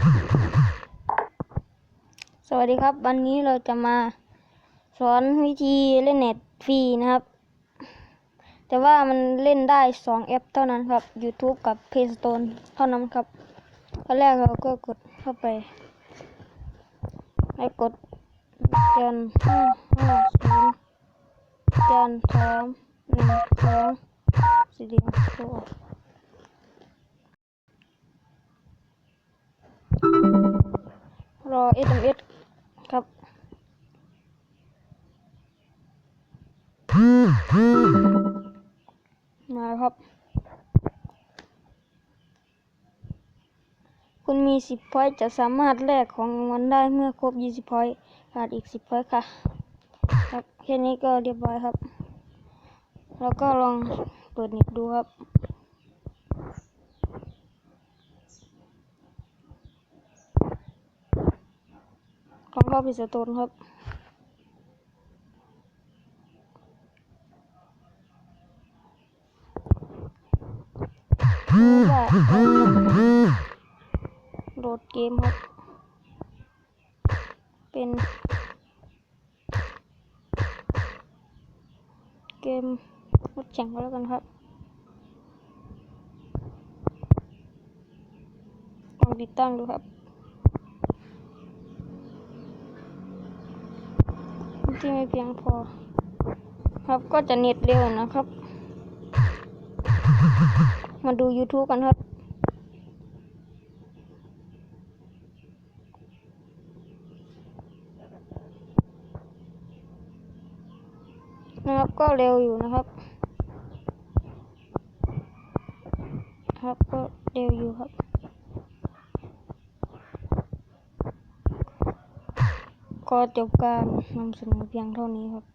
สวัสดีครับ วันนี้เราจะมาสอนวิธีเล่นเน็ตฟรีนะครับ แต่ว่ามันเล่นได้2แอปเท่านั้นครับ YouTube กับ Playstore เท่านั้นครับขั้นแรกเราก็กดเข้าไป ให้กดแกนห้าห้าศูนย์แกนสามหนึ่งสองสี่หลี่ยมตัว รอ SMS ครับมาครับ คุณมี 10 พอยต์จะสามารถแลกของรางวันได้เมื่อครบ 20 พอยต์ขาดอีก 10 พอยต์ค่ะ ครับแค่นี้ก็เรียบร้อยครับ แล้วก็ลองเปิดเน็ตดูครับ ของรอพิสโตนครับโหลดเกมครับ เป็น เกมรถแข่งก็แล้วกันครับลองติดตั้งดูครับ ที่ไม่เพียงพอ ครับก็จะเน็ตเร็วนะครับ มาดู YouTube กันครับนะครับก็เร็วอยู่นะครับ ครับก็เร็วอยู่ครับ ก็จบการนำเสนอเพียงเท่านี้ครับ